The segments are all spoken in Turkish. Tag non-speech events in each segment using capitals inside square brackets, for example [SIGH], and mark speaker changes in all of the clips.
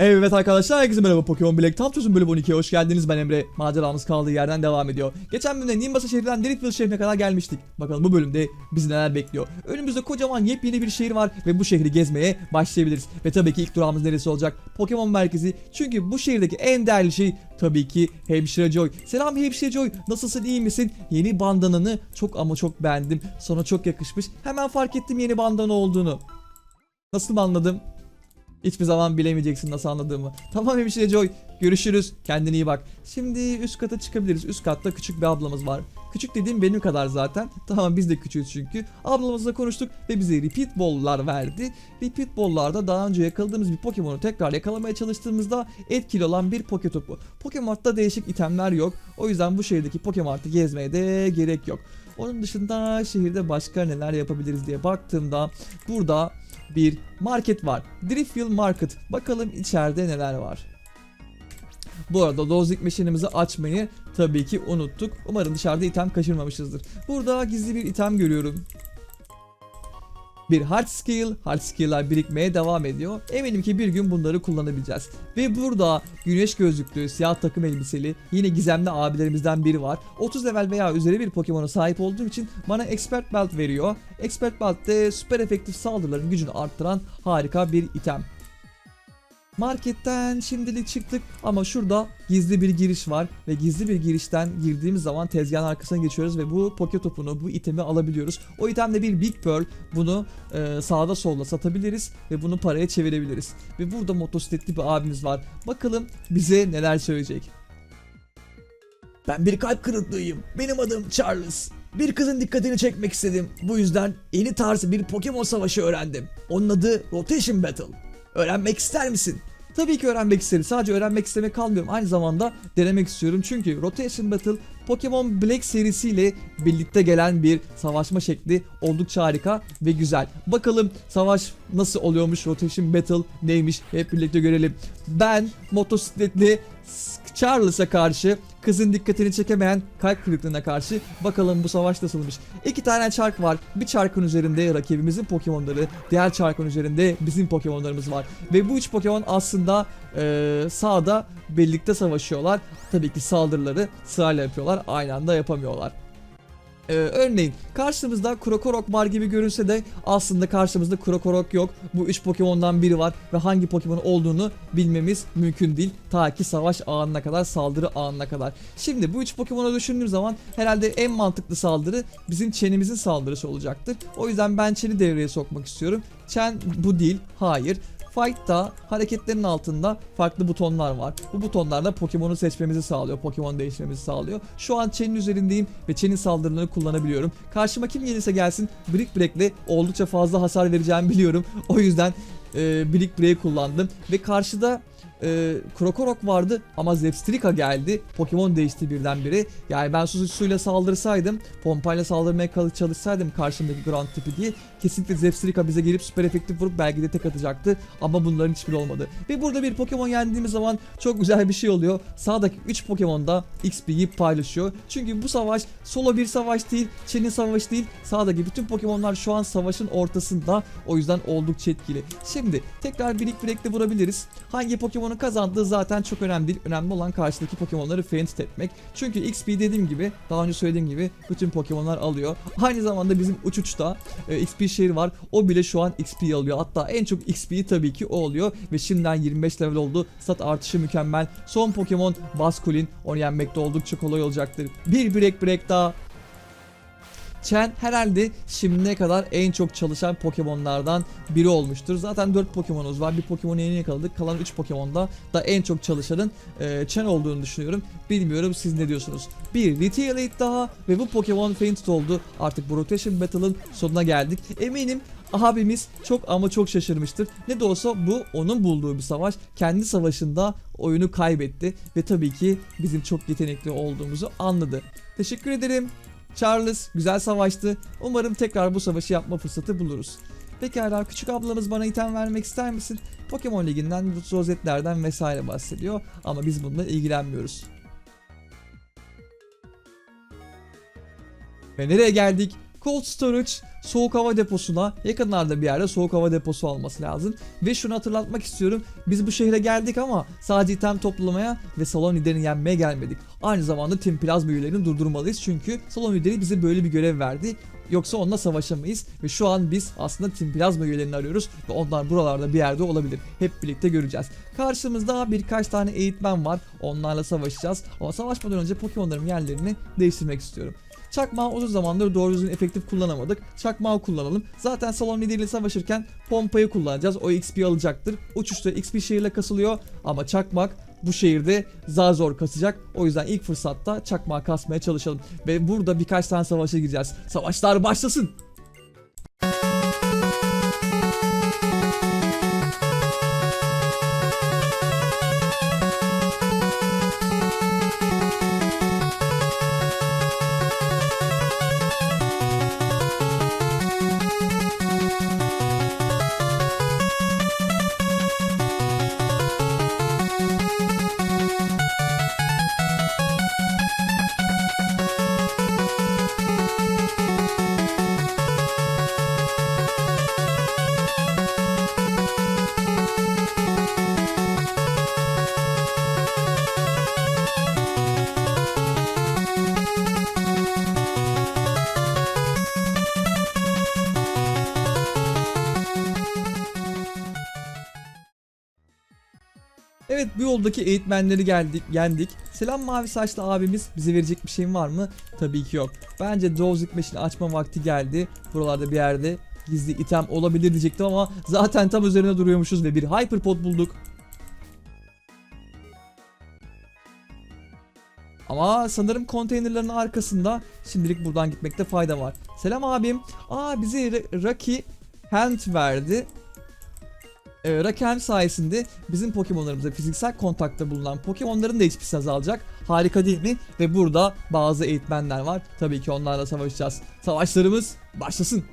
Speaker 1: Evet arkadaşlar herkese merhaba. Pokemon Black tam çözüm bölüm 12'ye hoş geldiniz. Ben Emre. Maceramız kaldığı yerden devam ediyor. Geçen bölümde Nimbasa şehrinden Driftville şehrine kadar gelmiştik. Bakalım bu bölümde bizi neler bekliyor. Önümüzde kocaman yepyeni bir şehir var ve bu şehri gezmeye başlayabiliriz. Ve tabii ki ilk durağımız neresi olacak? Pokemon merkezi. Çünkü bu şehirdeki en değerli şey tabii ki Hemşire Joy. Selam Hemşire Joy nasılsın iyi misin? Yeni bandananı çok ama çok beğendim. Sana çok yakışmış. Hemen fark ettim yeni bandana olduğunu. Nasıl anladım Hiçbir zaman bilemeyeceksin nasıl anladığımı. Tamam hemşire Joy. Görüşürüz. Kendine iyi bak. Şimdi üst kata çıkabiliriz. Üst katta küçük bir ablamız var. Küçük dediğim benim kadar zaten. Tamam biz de küçüğüz çünkü. Ablamızla konuştuk ve bize repeat ball'lar verdi. Repeat ball'larda daha önce yakaladığımız bir Pokemon'u tekrar yakalamaya çalıştığımızda etkili olan bir Poketopu. Pokemon'da değişik itemler yok. O yüzden bu şehirdeki Pokemon'u gezmeye de gerek yok. Onun dışında şehirde başka neler yapabiliriz diye baktığımda burada bir market var. Driftville Market. Bakalım içeride neler var. Bu arada Logic Machine'imizi açmayı tabii ki unuttuk. Umarım dışarıda item kaçırmamışızdır. Burada gizli bir item görüyorum. Bir hard skill, hard skill'lar birikmeye devam ediyor. Eminim ki bir gün bunları kullanabileceğiz. Ve burada güneş gözlüklü, siyah takım elbiseli yine gizemli abilerimizden biri var. 30 level veya üzeri bir Pokemon'a sahip olduğum için bana Expert Belt veriyor. Expert Belt de süper efektif saldırıların gücünü arttıran harika bir item. Marketten şimdilik çıktık ama şurada gizli bir giriş var ve gizli bir girişten girdiğimiz zaman tezgahın arkasına geçiyoruz ve bu poke topunu, bu itemi alabiliyoruz. O itemde bir Big Pearl bunu e, sağda solda satabiliriz ve bunu paraya çevirebiliriz. Ve burada motosikletli bir abimiz var. Bakalım bize neler söyleyecek. Ben bir kalp kırıklığıyım. Benim adım Charles. Bir kızın dikkatini çekmek istedim. Bu yüzden yeni tarzı bir Pokemon savaşı öğrendim. Onun adı Rotation Battle. Öğrenmek ister misin? Tabii ki öğrenmek isterim. Sadece öğrenmek istemek kalmıyorum. Aynı zamanda denemek istiyorum. Çünkü Rotation Battle Pokemon Black serisiyle birlikte gelen bir savaşma şekli oldukça harika ve güzel. Bakalım savaş nasıl oluyormuş Rotation Battle neymiş hep birlikte görelim. Ben motosikletli Charles'a karşı kızın dikkatini çekemeyen kalp kırıklığına karşı bakalım bu savaş nasılmış. İki tane çark var. Bir çarkın üzerinde rakibimizin Pokemon'ları, diğer çarkın üzerinde bizim Pokemon'larımız var. Ve bu üç Pokemon aslında eee sağda birlikte savaşıyorlar. Tabii ki saldırıları sırayla yapıyorlar. Aynı anda yapamıyorlar. Ee, örneğin karşımızda Krokorok var gibi görünse de aslında karşımızda Krokorok yok. Bu 3 Pokemon'dan biri var ve hangi Pokemon olduğunu bilmemiz mümkün değil. Ta ki savaş anına kadar, saldırı anına kadar. Şimdi bu 3 Pokemon'u düşündüğüm zaman herhalde en mantıklı saldırı bizim Chen'imizin saldırısı olacaktır. O yüzden ben Chen'i devreye sokmak istiyorum. Chen bu değil, hayır. Fight'ta hareketlerin altında farklı butonlar var. Bu butonlarda Pokemon'u seçmemizi sağlıyor. Pokemon değiştirmemizi sağlıyor. Şu an Chen'in üzerindeyim ve Chen'in saldırılarını kullanabiliyorum. Karşıma kim gelirse gelsin Brick Break'le oldukça fazla hasar vereceğimi biliyorum. O yüzden e, Brick Break'i kullandım. Ve karşıda e, Krokorok vardı ama Zepstrika geldi. Pokemon değişti birdenbire. Yani ben su suyla saldırsaydım, pompayla saldırmaya çalışsaydım karşımdaki Ground tipi diye kesinlikle Zepstrika bize gelip süper efektif vurup belki de tek atacaktı. Ama bunların hiçbiri olmadı. Ve burada bir Pokemon yendiğimiz zaman çok güzel bir şey oluyor. Sağdaki 3 Pokemon da XP'yi paylaşıyor. Çünkü bu savaş solo bir savaş değil, Chen'in savaşı değil. Sağdaki bütün Pokemon'lar şu an savaşın ortasında. O yüzden oldukça etkili. Şimdi tekrar Brick Break'le vurabiliriz. Hangi Pokemon'un kazandığı zaten çok önemli değil. Önemli olan karşıdaki Pokemon'ları feint etmek. Çünkü XP dediğim gibi, daha önce söylediğim gibi bütün Pokemon'lar alıyor. Aynı zamanda bizim uç uçta e, XP şehri var. O bile şu an XP alıyor. Hatta en çok XP'yi tabii ki o oluyor. Ve şimdiden 25 level oldu. Stat artışı mükemmel. Son Pokemon Basculin. Onu yenmekte oldukça kolay olacaktır. Bir break break daha. Chen herhalde şimdiye kadar en çok çalışan Pokemon'lardan biri olmuştur. Zaten 4 Pokemon'umuz var. Bir Pokemon'u yeni yakaladık. Kalan 3 Pokemon'da da en çok çalışanın e, Chen olduğunu düşünüyorum. Bilmiyorum siz ne diyorsunuz? Bir Retaliate daha ve bu Pokemon Fainted oldu. Artık bu Rotation Battle'ın sonuna geldik. Eminim abimiz çok ama çok şaşırmıştır. Ne de olsa bu onun bulduğu bir savaş. Kendi savaşında oyunu kaybetti ve tabii ki bizim çok yetenekli olduğumuzu anladı. Teşekkür ederim. Charles güzel savaştı. Umarım tekrar bu savaşı yapma fırsatı buluruz. Pekala küçük ablamız bana item vermek ister misin? Pokemon Ligi'nden, rozetlerden vesaire bahsediyor ama biz bununla ilgilenmiyoruz. Ve nereye geldik? Cold Storage soğuk hava deposuna yakınlarda bir yerde soğuk hava deposu olması lazım. Ve şunu hatırlatmak istiyorum. Biz bu şehre geldik ama sadece item toplamaya ve salon liderini yenmeye gelmedik. Aynı zamanda Team Plazma üyelerini durdurmalıyız. Çünkü salon lideri bize böyle bir görev verdi. Yoksa onunla savaşamayız ve şu an biz aslında Team Plazma üyelerini arıyoruz ve onlar buralarda bir yerde olabilir. Hep birlikte göreceğiz. Karşımızda birkaç tane eğitmen var. Onlarla savaşacağız. Ama savaşmadan önce Pokemon'ların yerlerini değiştirmek istiyorum. Çakmağı uzun zamandır doğru düzgün efektif kullanamadık. Çakmağı kullanalım. Zaten salon lideriyle savaşırken pompayı kullanacağız. O XP alacaktır. Uçuşta XP şehirle kasılıyor ama çakmak bu şehirde zar zor kasacak. O yüzden ilk fırsatta çakmağı kasmaya çalışalım. Ve burada birkaç tane savaşa gireceğiz. Savaşlar başlasın. Bu yoldaki eğitmenleri geldik, yendik. Selam mavi saçlı abimiz bize verecek bir şeyin var mı? Tabii ki yok. Bence Dozlik Meşini açma vakti geldi. Buralarda bir yerde gizli item olabilir diyecektim ama zaten tam üzerine duruyormuşuz ve bir Hyperpod bulduk. Ama sanırım konteynerların arkasında şimdilik buradan gitmekte fayda var. Selam abim. Aa bize Rocky Hand verdi. Ee, Raken sayesinde bizim Pokemon'larımıza fiziksel kontakta bulunan Pokemon'ların da HP'si azalacak. Harika değil mi? Ve burada bazı eğitmenler var. Tabii ki onlarla savaşacağız. Savaşlarımız başlasın.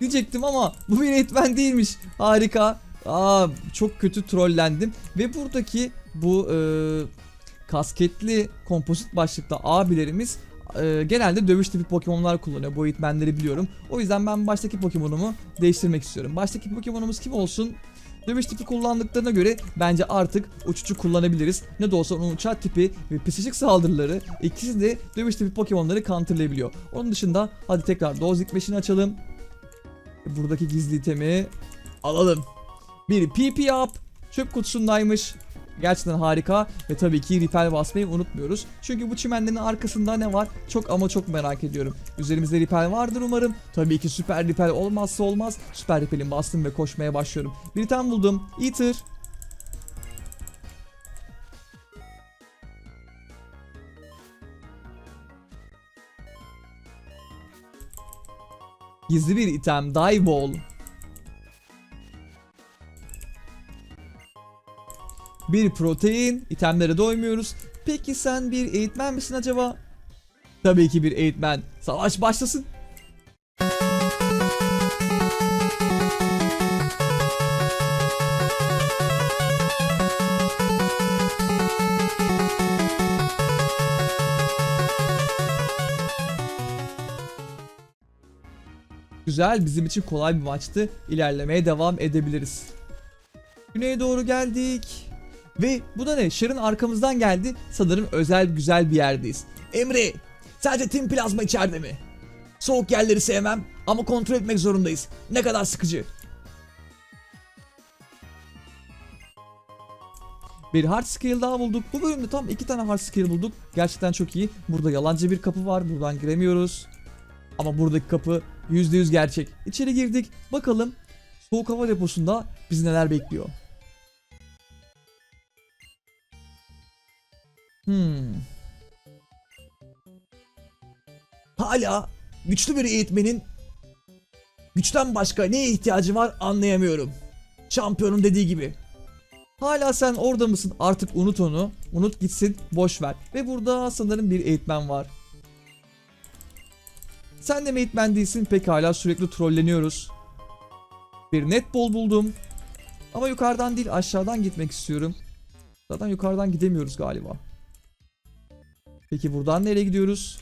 Speaker 1: Diyecektim ama bu bir eğitmen değilmiş. Harika. Aa, çok kötü trollendim. Ve buradaki bu e, kasketli kompozit başlıklı abilerimiz e, genelde dövüş tipi Pokemon'lar kullanıyor. Bu eğitmenleri biliyorum. O yüzden ben baştaki Pokemon'umu değiştirmek istiyorum. Baştaki Pokemon'umuz kim olsun? Dövüş tipi kullandıklarına göre bence artık uçucu kullanabiliriz. Ne de olsa onun uçak tipi ve psikolojik saldırıları ikisi de dövüş tipi Pokemon'ları counterlayabiliyor. Onun dışında hadi tekrar Dozlik Machine açalım. Buradaki gizli itemi alalım. Bir PP Up çöp kutusundaymış. Gerçekten harika ve tabii ki ripel basmayı unutmuyoruz. Çünkü bu çimenlerin arkasında ne var? Çok ama çok merak ediyorum. Üzerimizde ripel vardır umarım. Tabii ki süper ripel olmazsa olmaz. Süper ripelin bastım ve koşmaya başlıyorum. Bir tane buldum. Eater. Gizli bir item. Dive Ball. Bir protein, itemlere doymuyoruz. Peki sen bir eğitmen misin acaba? Tabii ki bir eğitmen. Savaş başlasın. Güzel, bizim için kolay bir maçtı. İlerlemeye devam edebiliriz. Güneye doğru geldik. Ve bu da ne? Sharon arkamızdan geldi. Sanırım özel güzel bir yerdeyiz. Emre, sadece Team Plazma içeride mi? Soğuk yerleri sevmem ama kontrol etmek zorundayız. Ne kadar sıkıcı. Bir hard skill daha bulduk. Bu bölümde tam iki tane hard skill bulduk. Gerçekten çok iyi. Burada yalancı bir kapı var. Buradan giremiyoruz. Ama buradaki kapı %100 gerçek. İçeri girdik. Bakalım soğuk hava deposunda bizi neler bekliyor. Hmm. Hala güçlü bir eğitmenin güçten başka neye ihtiyacı var anlayamıyorum. Şampiyonun dediği gibi. Hala sen orada mısın? Artık unut onu. Unut gitsin. Boş ver. Ve burada sanırım bir eğitmen var. Sen de mi eğitmen değilsin? Pekala sürekli trolleniyoruz. Bir netball buldum. Ama yukarıdan değil aşağıdan gitmek istiyorum. Zaten yukarıdan gidemiyoruz galiba. Peki buradan nereye gidiyoruz?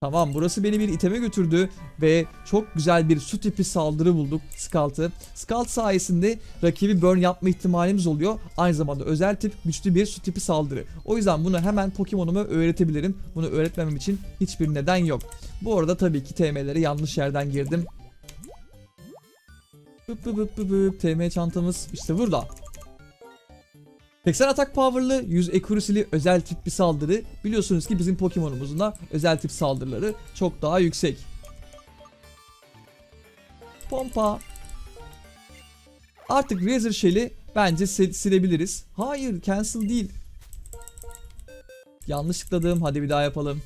Speaker 1: Tamam burası beni bir iteme götürdü ve çok güzel bir su tipi saldırı bulduk Scald'ı. Scald sayesinde rakibi burn yapma ihtimalimiz oluyor. Aynı zamanda özel tip güçlü bir su tipi saldırı. O yüzden bunu hemen Pokemon'uma öğretebilirim. Bunu öğretmemem için hiçbir neden yok. Bu arada tabii ki TM'lere yanlış yerden girdim. Bıp bıp bıp bıp. TM çantamız işte burada. 80 atak power'lı 100 accuracy'li özel tip bir saldırı. Biliyorsunuz ki bizim Pokemon'umuzun da özel tip saldırıları çok daha yüksek. Pompa. Artık Razor Shell'i bence sil- silebiliriz. Hayır cancel değil. Yanlış tıkladım. Hadi bir daha yapalım.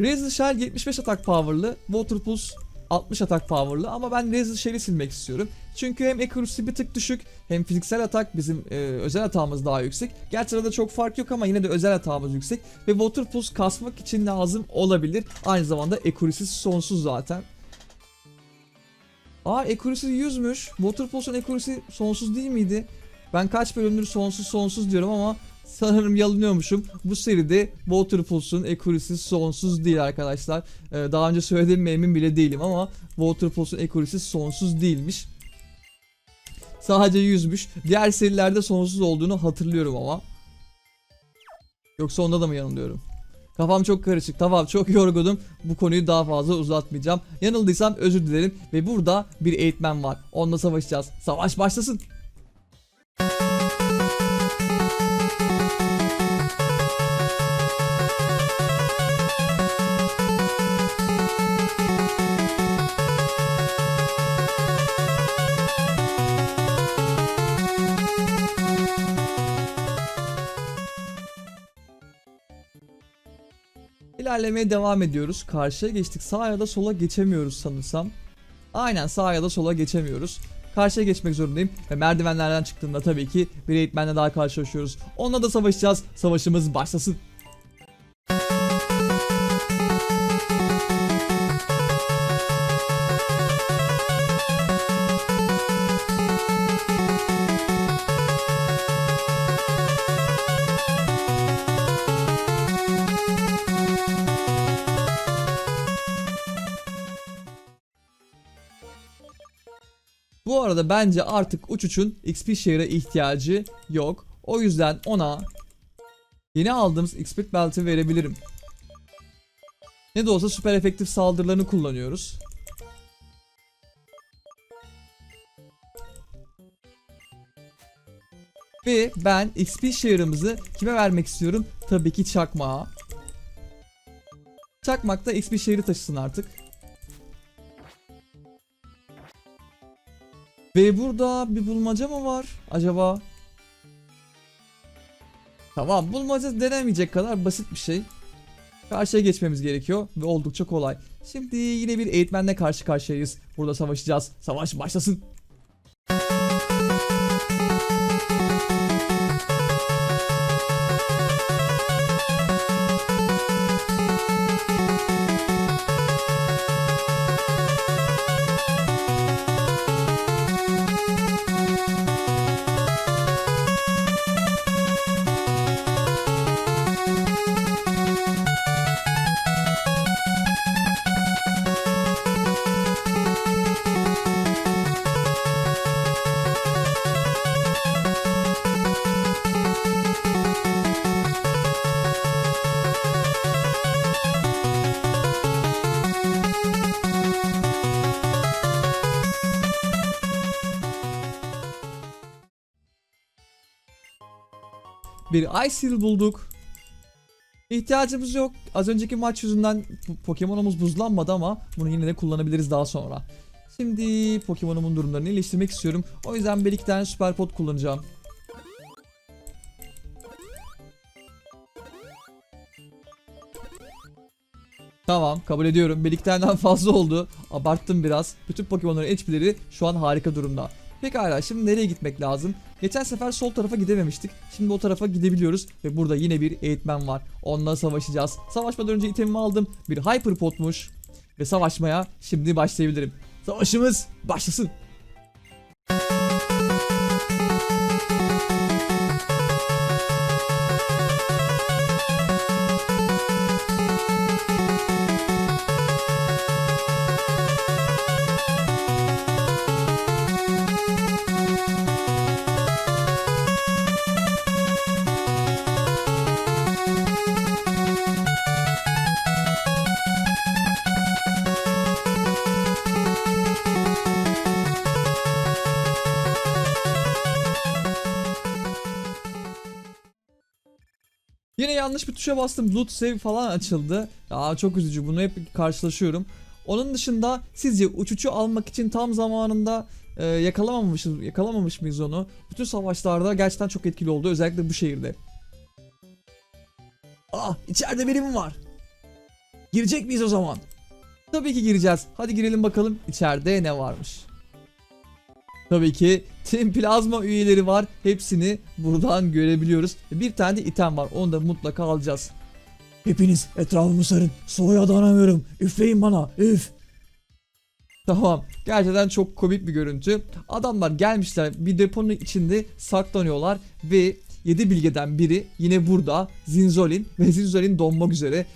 Speaker 1: Razor Shell 75 atak power'lı. Water Pulse 60 atak power'lı ama ben Razor Shell'i silmek istiyorum. Çünkü hem accuracy bir tık düşük hem fiziksel atak bizim e, özel hatağımız daha yüksek. Gerçi arada çok fark yok ama yine de özel hatağımız yüksek. Ve Water Pulse kasmak için lazım olabilir. Aynı zamanda accuracy sonsuz zaten. Aa accuracy 100'müş. Water Pulse'un accuracy sonsuz değil miydi? Ben kaç bölümdür sonsuz sonsuz diyorum ama sanırım yalanıyormuşum. Bu seride Water Pulse'un accuracy sonsuz değil arkadaşlar. Ee, daha önce söylediğim mi emin bile değilim ama Water Pulse'un accuracy sonsuz değilmiş. Sadece 100'müş. Diğer serilerde sonsuz olduğunu hatırlıyorum ama. Yoksa onda da mı yanılıyorum? Kafam çok karışık. Tamam çok yorgunum. Bu konuyu daha fazla uzatmayacağım. Yanıldıysam özür dilerim. Ve burada bir eğitmen var. Onunla savaşacağız. Savaş başlasın. İlerlemeye devam ediyoruz. Karşıya geçtik. Sağa ya da sola geçemiyoruz sanırsam. Aynen sağa ya da sola geçemiyoruz. Karşıya geçmek zorundayım ve merdivenlerden çıktığımda tabii ki bir eğitmenle daha karşılaşıyoruz. Onunla da savaşacağız. Savaşımız başlasın. Bu arada bence artık Uçuç'un XP share'a ihtiyacı yok. O yüzden ona yeni aldığımız XP Belt'i verebilirim. Ne de olsa süper efektif saldırılarını kullanıyoruz. Ve ben XP share'ımızı kime vermek istiyorum? Tabii ki Çakmak'a. Çakmak da XP share'ı taşısın artık. Ve burada bir bulmaca mı var acaba? Tamam bulmaca denemeyecek kadar basit bir şey. Karşıya geçmemiz gerekiyor ve oldukça kolay. Şimdi yine bir eğitmenle karşı karşıyayız. Burada savaşacağız. Savaş başlasın. Bir Ice Seal bulduk. İhtiyacımız yok. Az önceki maç yüzünden po- Pokemon'umuz buzlanmadı ama bunu yine de kullanabiliriz daha sonra. Şimdi Pokemon'umun durumlarını iyileştirmek istiyorum. O yüzden bir iki tane süper pot kullanacağım. Tamam kabul ediyorum. Bir iki taneden fazla oldu. Abarttım biraz. Bütün Pokemon'ların HP'leri şu an harika durumda. Pekala şimdi nereye gitmek lazım? Geçen sefer sol tarafa gidememiştik. Şimdi o tarafa gidebiliyoruz ve burada yine bir eğitmen var. Onunla savaşacağız. Savaşmadan önce itemimi aldım. Bir Hyper Pot'muş. Ve savaşmaya şimdi başlayabilirim. Savaşımız başlasın. Yanlış bir tuşa bastım. Loot save falan açıldı. Ya çok üzücü. Bunu hep karşılaşıyorum. Onun dışında sizce uçucu almak için tam zamanında e, yakalamamışız, yakalamamış mıyız onu? Bütün savaşlarda gerçekten çok etkili oldu. Özellikle bu şehirde.
Speaker 2: Ah içeride biri mi var? Girecek miyiz o zaman?
Speaker 1: Tabii ki gireceğiz. Hadi girelim bakalım içeride ne varmış. Tabii ki Team Plazma üyeleri var. Hepsini buradan görebiliyoruz. Bir tane de item var. Onu da mutlaka alacağız.
Speaker 2: Hepiniz etrafımı sarın. Soğuğa dayanamıyorum. Üfleyin bana. Üf.
Speaker 1: Tamam. Gerçekten çok komik bir görüntü. Adamlar gelmişler bir deponun içinde saklanıyorlar ve 7 bilgeden biri yine burada Zinzolin ve Zinzolin donmak üzere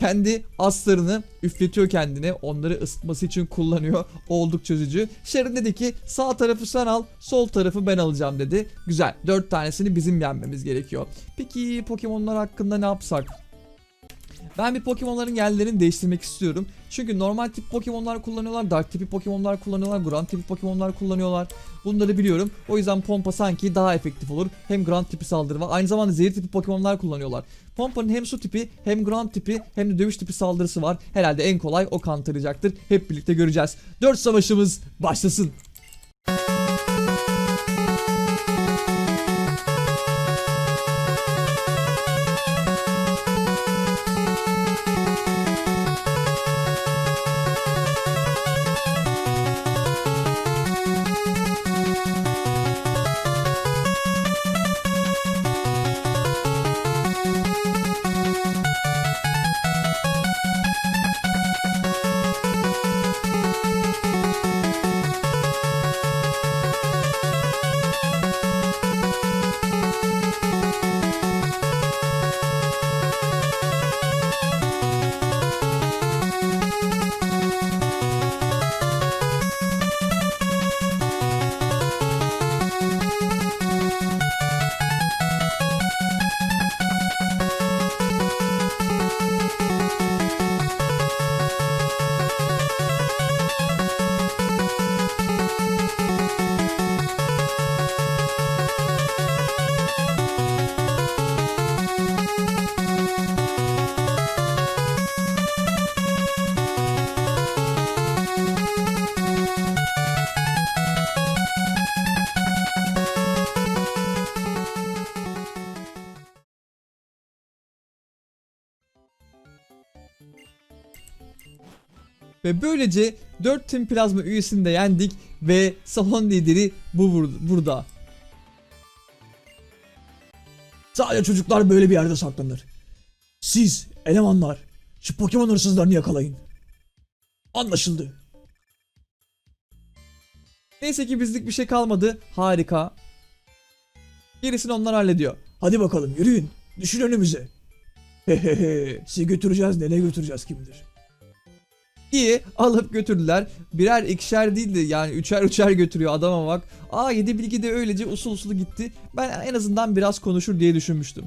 Speaker 1: kendi aslarını üfletiyor kendine. Onları ısıtması için kullanıyor. [LAUGHS] Oldukça üzücü. Sharon dedi ki sağ tarafı sen al, sol tarafı ben alacağım dedi. Güzel. 4 tanesini bizim yenmemiz gerekiyor. Peki Pokemon'lar hakkında ne yapsak? Ben bir Pokemon'ların yerlerini değiştirmek istiyorum. Çünkü normal tip Pokemon'lar kullanıyorlar, Dark tipi Pokemon'lar kullanıyorlar, Grand tipi Pokemon'lar kullanıyorlar. Bunları biliyorum. O yüzden Pompa sanki daha efektif olur. Hem Grand tipi saldırı var. Aynı zamanda zehir tipi Pokemon'lar kullanıyorlar. Pompa'nın hem su tipi, hem Grand tipi, hem de dövüş tipi saldırısı var. Herhalde en kolay o kanıtlayacaktır. Hep birlikte göreceğiz. 4 savaşımız başlasın. Ve böylece 4 Team Plazma üyesini de yendik ve salon lideri bu bur- burada.
Speaker 2: Sadece çocuklar böyle bir yerde saklanır. Siz elemanlar şu Pokemon hırsızlarını yakalayın. Anlaşıldı.
Speaker 1: Neyse ki bizlik bir şey kalmadı. Harika. Gerisini onlar hallediyor.
Speaker 2: Hadi bakalım yürüyün. Düşün önümüze. Hehehe. Sizi götüreceğiz nereye götüreceğiz kim bilir.
Speaker 1: İyi alıp götürdüler. Birer ikişer değil de yani üçer üçer götürüyor adama bak. Aa 7 bilgi de öylece usul usul gitti. Ben en azından biraz konuşur diye düşünmüştüm.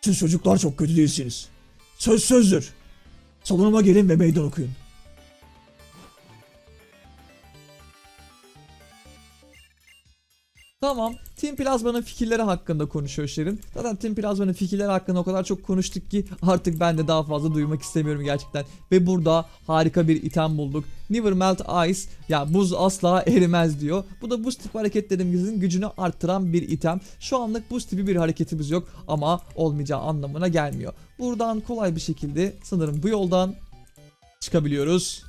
Speaker 2: Siz çocuklar çok kötü değilsiniz. Söz sözdür. Salonuma gelin ve meydan okuyun.
Speaker 1: Tamam. Team Plazma'nın fikirleri hakkında konuşuyor Şerin. Zaten Team Plazma'nın fikirleri hakkında o kadar çok konuştuk ki artık ben de daha fazla duymak istemiyorum gerçekten. Ve burada harika bir item bulduk. Never Melt Ice. Ya buz asla erimez diyor. Bu da buz tip hareketlerimizin gücünü arttıran bir item. Şu anlık buz tipi bir hareketimiz yok ama olmayacağı anlamına gelmiyor. Buradan kolay bir şekilde sanırım bu yoldan çıkabiliyoruz.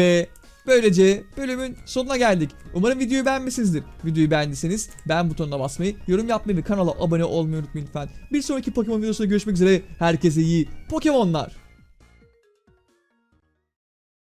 Speaker 1: Ve böylece bölümün sonuna geldik. Umarım videoyu beğenmişsinizdir. Videoyu beğendiyseniz beğen butonuna basmayı, yorum yapmayı ve kanala abone olmayı unutmayın lütfen. Bir sonraki Pokemon videosunda görüşmek üzere. Herkese iyi Pokemonlar.